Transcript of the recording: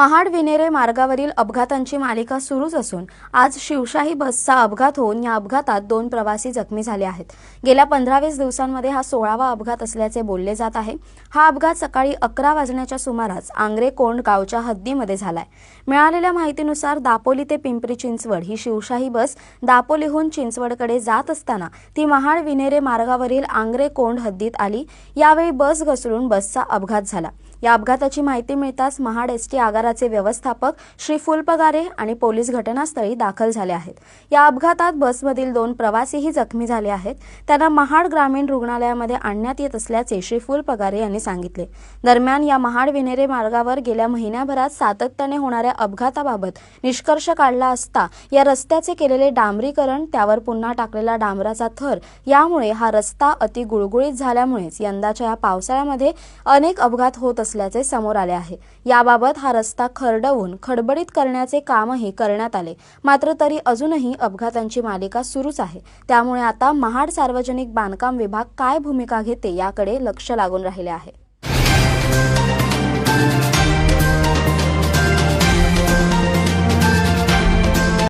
महाड विनेरे मार्गावरील अपघातांची मालिका सुरूच असून आज शिवशाही बसचा अपघात होऊन या अपघातात दोन प्रवासी जखमी झाले आहेत. गेल्या पंधरा वीस दिवसांमध्ये हा सोळावा अपघात असल्याचे बोलले जात आहे. हा अपघात सकाळी अकरा वाजण्याच्या सुमारास आंग्रे कोंड गावच्या हद्दीमध्ये झालाय. मिळालेल्या माहितीनुसार दापोली ते पिंपरी चिंचवड ही शिवशाही बस दापोलीहून चिंचवडकडे जात असताना ती महाड विनेरे मार्गावरील आंग्रे कोंड हद्दीत आली. यावेळी बस घसरून बसचा अपघात झाला. या अपघाताची माहिती मिळताच महाड एसटी आगाराचे व्यवस्थापक श्री फुलपगारे आणि पोलीस घटनास्थळी दाखल झाले आहेत. या अपघातात बसमधील दोन प्रवासीही जखमी झाले आहेत. त्यांना महाड ग्रामीण रुग्णालयामध्ये आणण्यात येत असल्याचे श्री फुलपगारे यांनी सांगितले. दरम्यान या महाड विनेरे मार्गावर गेल्या महिन्याभरात सातत्याने होणाऱ्या अपघाताबाबत निष्कर्ष काढला असता या रस्त्याचे केलेले डांबरीकरण त्यावर पुन्हा टाकलेला डांबराचा थर यामुळे हा रस्ता अति गुळगुळीत झाल्यामुळेच यंदाच्या या पावसाळ्यामध्ये अनेक अपघात होत असल्याचे समोर आले आहे. याबाबत हा रस्ता खरडवून खडबडीत करण्याचे कामही करण्यात आले. मात्र तरी अजूनही अपघातांची मालिका सुरूच आहे. त्यामुळे आता महाड सार्वजनिक बांधकाम विभाग काय भूमिका घेते याकडे लक्ष लागून राहिले आहे.